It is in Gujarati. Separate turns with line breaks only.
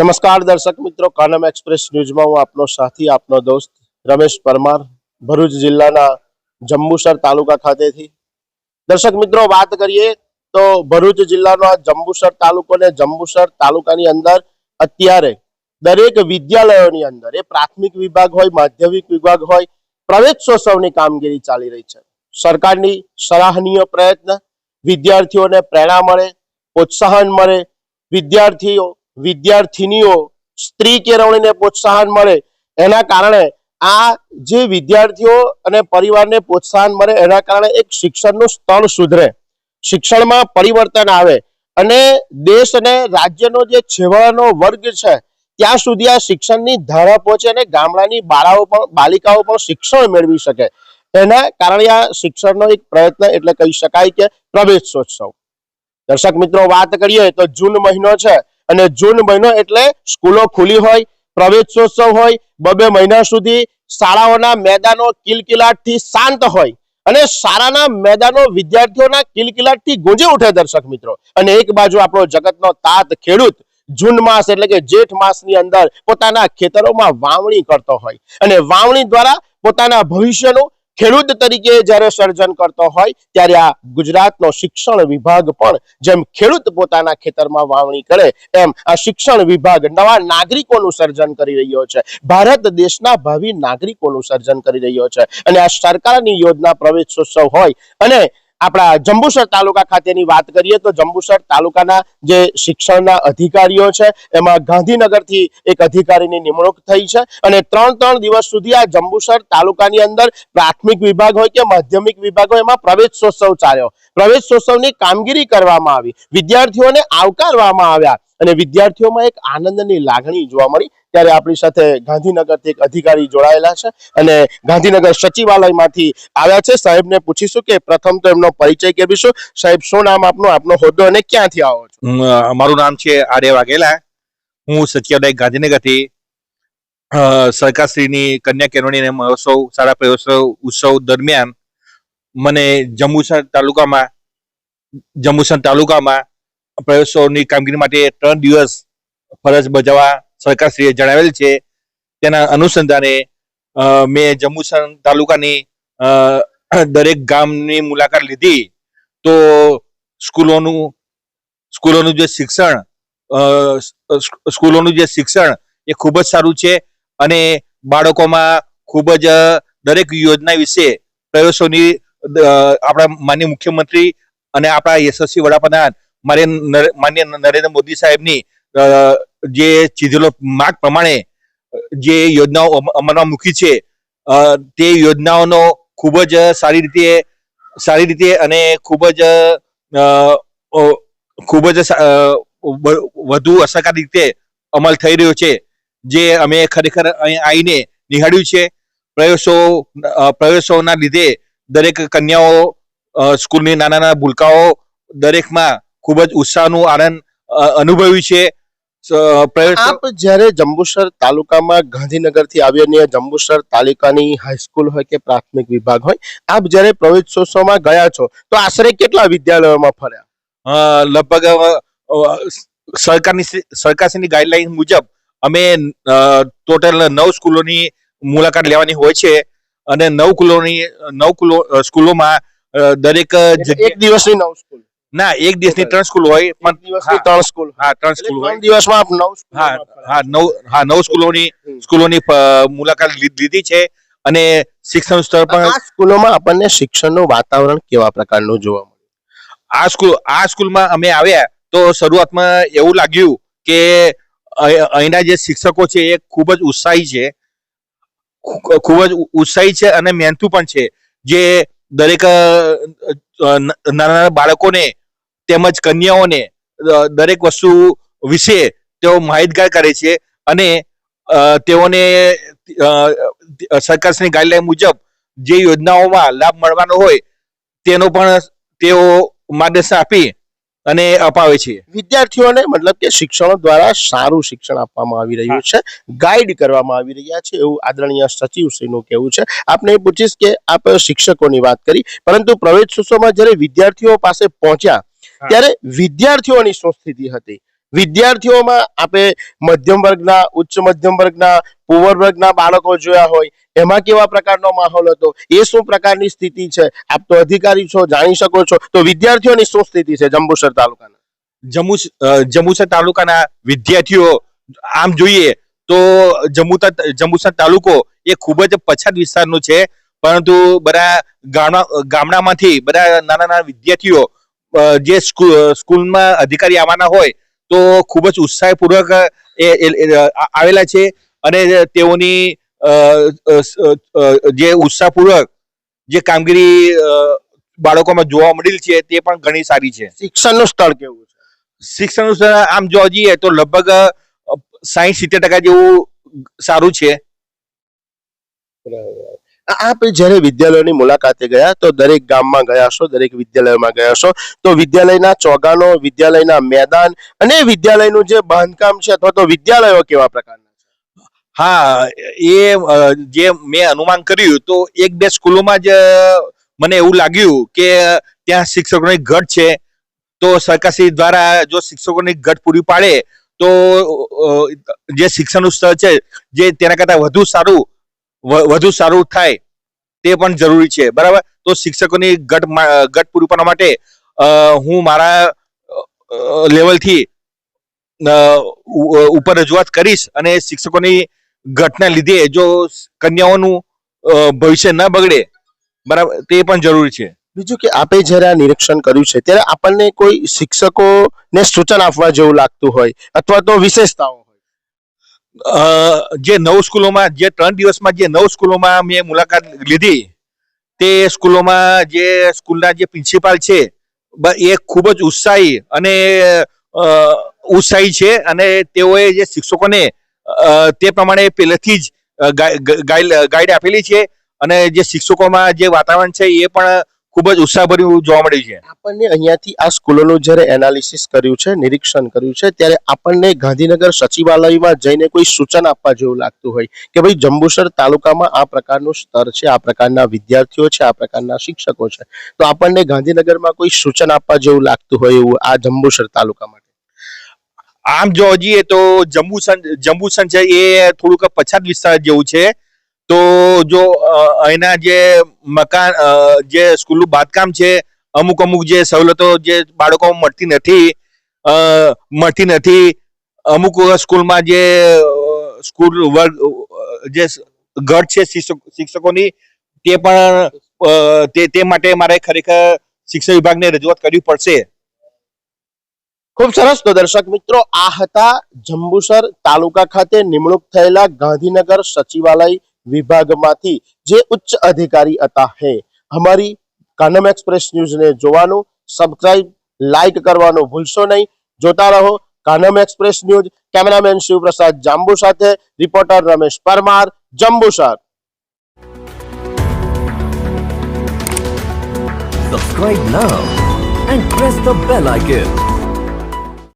નમસ્કાર દર્શક મિત્રો, કાનમ એક્સપ્રેસ ન્યૂઝમાં હું આપનો સાથી, આપનો દોસ્ત રમેશ પરમાર, ભરૂચ જિલ્લાના જંબુસર તાલુકા ખાતેથી. દર્શક મિત્રો, વાત કરીએ તો ભરૂચ જિલ્લાનો આ જંબુસર તાલુકો ને જંબુસર તાલુકાની અંદર અત્યારે દરેક વિદ્યાલયોની અંદર, એ પ્રાથમિક વિભાગ હોય, માધ્યમિક વિભાગ હોય પ્રવેશોત્સવની કામગીરી ચાલી રહી છે. સરકારની સરાહનીય પ્રયત્ન, વિદ્યાર્થીઓને પ્રેરણા મળે, પ્રોત્સાહન મળે, વિદ્યાર્થીઓ વિદ્યાર્થિનીઓ સ્ત્રી કેળવણીને પ્રોત્સાહન મળે. એના કારણે આ જે વિદ્યાર્થીઓ અને પરિવારને પ્રોત્સાહન મળે, એના કારણે એક શિક્ષણનું સ્તર સુધરે. શિક્ષણમાં પરિવર્તન આવે અને દેશ અને રાજ્યનો જે છેવાડાનો વર્ગ છે, ત્યાં સુધી આ શિક્ષણની ધારા પહોંચે અને ગામડાની બાળાઓ પણ, બાલિકાઓ પણ શિક્ષણ મેળવી શકે. એના કારણે આ શિક્ષણનો એક પ્રયત્ન એટલે કહી શકાય કે પ્રવેશોત્સવ. દર્શક મિત્રો, વાત કરીએ તો જૂન મહિનો છે. અને જૂન મહિનો એટલે સ્કૂલો ખુલી હોય, પ્રવેશોત્સવ હોય, બબે મહિના સુધી શાળાઓના મેદાનો કિલકિલાટથી શાંત હોય. અને શાળાના મેદાનો વિદ્યાર્થીઓના કિલકિલાટથી ગુંજી ઉઠે દર્શક મિત્રો. અને એક બાજુ આપણો જગતનો તાત ખેડૂત જૂન માસ એટલે કે જેઠ માસની અંદર પોતાના ખેતરોમાં વાવણી કરતો હોય. અને વાવણી દ્વારા પોતાના ભવિષ્યનું ખેડૂત તરીકે જ્યારે સર્જન કરતો હોય, ત્યારે આ ગુજરાતનો શિક્ષણ વિભાગ પણ જેમ ખેડૂત પોતાના ખેતરમાં વાવણી કરે, એમ આ શિક્ષણ વિભાગ નવા નાગરિકોનું સર્જન કરી રહ્યો છે. ભારત દેશના ભાવિ નાગરિકોનું સર્જન કરી રહ્યો છે. અને આ સરકારની યોજના પ્રવેશોત્સવ હોય અને આપણા જંબુસર તાલુકા ખાતેની વાત કરીએ તો જંબુસર તાલુકાના જે શિક્ષણના અધિકારીઓ છે, એમાં ગાંધીનગરથી એક અધિકારીની નિમણૂક થઈ છે અને ત્રણ ત્રણ દિવસ સુધી આ જંબુસર તાલુકાની અંદર પ્રાથમિક વિભાગ હોય કે માધ્યમિક વિભાગ હોય, એમાં પ્રવેશોત્સવ ચાલ્યો. પ્રવેશોત્સવની કામગીરી કરવામાં આવી. વિદ્યાર્થીઓને આવકારવામાં આવ્યા. અને વિદ્યાર્થીઓમાં એક આનંદની લાગણી જોવા મળી. ત્યારે આપણી સાથે ગાંધીનગરથી એક અધિકારી જોડાયેલા છે અને ગાંધીનગર સચિવાલયમાંથી આવ્યા છે. સાહેબને પૂછીશું કે પ્રથમ તો એમનો પરિચય કહેવીશું સાહેબ, શું નામ આપનું? આપનો હોદ્દો અને ક્યાંથી આવો છો?
મારું નામ છે આર્ય વાઘેલા. હું સચિવાલય ગાંધીનગરથી સરકારશ્રીની કન્યા કેળવણી મહોત્સવ, શાળા પ્રયોત્સવ ઉત્સવ દરમિયાન મને જંબુસર તાલુકામાં જંબુસર તાલુકામાં પ્રયોત્સવની કામગીરી માટે ત્રણ દિવસ ફરજ બજાવવા સરકારશ્રીએ જણાવેલ છે. તેના અનુસંધાને મેં જંબુસર તાલુકાની દરેક ગામની મુલાકાત લીધી તો સ્કૂલોનું સ્કૂલોનું જે શિક્ષણ સ્કૂલોનું જે શિક્ષણ એ ખૂબ જ સારું છે અને બાળકોમાં ખૂબ જ દરેક યોજના વિશે પ્રવેશોની આપણા માન્ય મુખ્યમંત્રી અને આપણા યશસ્વી વડાપ્રધાન માન્ય નરેન્દ્ર મોદી સાહેબની જે ચીધેલો માર્ગ પ્રમાણે જે યોજનાઓ અમલમાં મૂકી છે તે યોજનાઓનો ખૂબ જ સારી રીતે સારી રીતે અને ખૂબ જ ખૂબ જ વધુ અસરકારી રીતે અમલ થઈ રહ્યો છે જે અમે ખરેખર અહીં આવીને નિહાળ્યું છે. અ, પ્રવેશોના લીધે દરેક કન્યાઓ સ્કૂલની નાના નાના ભૂલકાઓ દરેકમાં ખૂબ જ ઉત્સાહનું આનંદ અનુભવ્યું છે.
આપ જ્યારે જંબુસર તાલુકામાં ગાંધીનગરથી આવ્યા જંબુસર તાલુકાની હાઈસ્કૂલ હોય કે પ્રાથમિક વિભાગ હોય આપ જ્યારે પ્રવેશોત્સવમાં ગયા છો તો આશરે કેટલા વિદ્યાલયોમાં ફર્યા?
લગભગ સરકારની સરકારશ્રીની ગાઈડલાઈન મુજબ અમે ટોટલ નવ સ્કૂલોની મુલાકાત લેવાની હોય છે અને નવ કુલોની નવ કુલો સ્કૂલોમાં દરેક
એક દિવસની નવ સ્કૂલ.
ના એક દિવસની ત્રણ સ્કૂલ હોય પણ
ત્રણ સ્કૂલ
હા ત્રણ સ્કૂલ હોય.
દિવસમાં આપ નવ
હા હા નવ હા નવ સ્કૂલોની સ્કૂલોની મુલાકાત લીધી છે અને શિક્ષણ સ્તર પણ
સ્કૂલોમાં આપણને શિક્ષણનું વાતાવરણ કેવા પ્રકારનું જોવા મળ્યું
આ સ્કૂલ આ સ્કૂલમાં અમે આવ્યા તો શરૂઆતમાં એવું લાગ્યું કે અહીંના જે શિક્ષકો છે એ ખૂબ જ ઉત્સાહી છે. ખૂબ જ ઉત્સાહી છે અને મહેનતુ પણ છે. જે દરેક નાના નાના બાળકોને તેમજ કન્યાઓને દરેક વસ્તુ વિશે તેઓ માહિતગાર કરે છે અને તેઓને અ, સરકારશ્રીની ગાઈડલાઈન મુજબ જે યોજનાઓમાં લાભ મળવાનો હોય તેનો પણ તેઓ માર્ગદર્શન આપી અને અપાવે છે
વિદ્યાર્થીઓને મતલબ કે શિક્ષણો દ્વારા સારું શિક્ષણ આપવામાં આવી રહ્યું છે ગાઈડ કરવામાં આવી રહ્યા છે એવું આદરણીય સચિવશ્રીનું કહેવું છે આપને એ પૂછીશ કે આપ શિક્ષકોની વાત કરી પરંતુ પ્રવેશ પ્રવેશોત્સવમાં જ્યારે વિદ્યાર્થીઓ પાસે પહોંચ્યા. ત્યારે વિદ્યાર્થીઓની શું સ્થિતિ હતી? વિદ્યાર્થીઓમાં આપણે મધ્યમ વર્ગના ઉચ્ચ મધ્યમ વર્ગના પુવર વર્ગના બાળકો જોયા હોય એમાં કેવા પ્રકારનો માહોલ હતો? એ શું પ્રકારની સ્થિતિ છે? આપ તો અધિકારી છો જાણી શકો છો. તો વિદ્યાર્થીઓની શું સ્થિતિ છે જંબુસર તાલુકાના?
જમ્મુ જંબુસર તાલુકાના વિદ્યાર્થીઓ આમ જોઈએ તો જમ્મુતા જંબુસર તાલુકો એ ખૂબ જ પછાત વિસ્તારનો છે. પરંતુ બધા ગામડા ગામડામાંથી બધા નાના નાના વિદ્યાર્થીઓ જે સ્કૂલમાં અધિકારી આવવાના હોય તો ખૂબ જ ઉત્સાહપૂર્વક આવેલા છે અને તેઓની જે ઉત્સાહપૂર્વક જે કામગીરી બાળકોમાં જોવા મળેલી છે તે પણ ઘણી સારી છે.
શિક્ષણનું સ્થળ કેવું છે?
શિક્ષણનું સ્થળ આમ જોવા જઈએ તો લગભગ સાહીઠ સિત્તેર ટકા જેવું સારું છે.
આ- આપ જ્યારે વિદ્યાલયોની મુલાકાતે ગયા તો દરેક ગામમાં ગયા છો દરેક વિદ્યાલયમાં ગયા છો તો વિદ્યાલયના ચોગાનો, વિદ્યાલયના મેદાન અને વિદ્યાલયનું જે બાંધકામ છે અથવા તો વિદ્યાલયો કેવા પ્રકારના
હા, એ જે મેં અનુમાન કર્યું તો એક બે સ્કૂલોમાં જ મને એવું લાગ્યું કે ત્યાં શિક્ષકોની ઘટ છે. તો સરકારશ્રી દ્વારા જો શિક્ષકોની ઘટ પૂરી પાડે તો જે શિક્ષણનું સ્તર છે, જે તેના કરતાં વધુ સારું વધુ સારું થાય તે પણ જરૂરી છે. બરાબર? તો શિક્ષકોની ગટ ગટ પૂરું પાડવા માટે હું મારા લેવલથી ઉપર રજૂઆત કરીશ અને શિક્ષકોની ઘટના લીધે જો કન્યાઓનું ભવિષ્ય ન બગડે, બરાબર, તે પણ જરૂરી છે.
બીજું કે આપે જ્યારે આ નિરીક્ષણ કર્યું છે, ત્યારે આપણને કોઈ શિક્ષકોને સૂચન આપવા જેવું લાગતું હોય, અથવા તો વિશેષતાઓ
જે નવ સ્કૂલોમાં, જે ત્રણ દિવસમાં જે નવ સ્કૂલોમાં મેં મુલાકાત લીધી, તે સ્કૂલોમાં જે સ્કૂલના જે પ્રિન્સિપાલ છે એ ખૂબ જ ઉત્સાહી અને ઉત્સાહી છે અને તેઓએ જે શિક્ષકોને તે પ્રમાણે પહેલેથી જ ગાઈડ આપેલી છે અને જે શિક્ષકોમાં જે વાતાવરણ છે એ પણ ખૂબ જ ઉત્સાહભર્યું જોવા મળ્યું છે.
આપણને અહીંયાથી આ સ્કૂલોનું જ્યારે એનાલિસિસ કર્યું છે નિરીક્ષણ કર્યું છે ત્યારે આપણને ગાંધીનગર સચિવાલયમાં જઈને કોઈ સૂચન આપવા જેવું લાગતું હોય કે ભાઈ જંબુસર તાલુકામાં આ પ્રકારનું સ્તર છે આ પ્રકારના વિદ્યાર્થીઓ છે આ પ્રકારના શિક્ષકો છે. તો આપણને ગાંધીનગરમાં કોઈ સૂચન આપવા જેવું લાગતું હોય એવું આ જંબુસર તાલુકા માટે?
આમ જોવા જઈએ તો જંબુસર જંબુસર છે એ થોડુંક પછાત વિસ્તાર જેવું છે. તો જો અહીંના જે મકાન જે સ્કૂલનું બાંધકામ છે, અમુક અમુક જે સવલતો જે બાળકો મળતી નથી મળતી નથી, અમુક સ્કૂલમાં જે સ્કૂલ વર્ગ, જે ઘર છે શિક્ષક, શિક્ષકોની, તે પણ તે માટે મારે ખરેખર શિક્ષણ વિભાગને રજૂઆત કરવી પડશે.
ખૂબ સરસ. તો દર્શક મિત્રો, આ હતા જંબુસર તાલુકા ખાતે નિમણૂક થયેલા ગાંધીનગર સચિવાલય વિભાગમાંથી જે ઉચ્ચ અધિકારી હતા હે અમારી કાનમ એક્સપ્રેસ ન્યૂઝને જોવાનું સબસ્ક્રાઇબ લાઈક કરવાનું ભૂલશો નહીં જોતા રહો Kanam Express News cameraman Shivprasad Jambu સાથે reporter Ramesh Parmar Jambusar
Subscribe now and press the bell icon.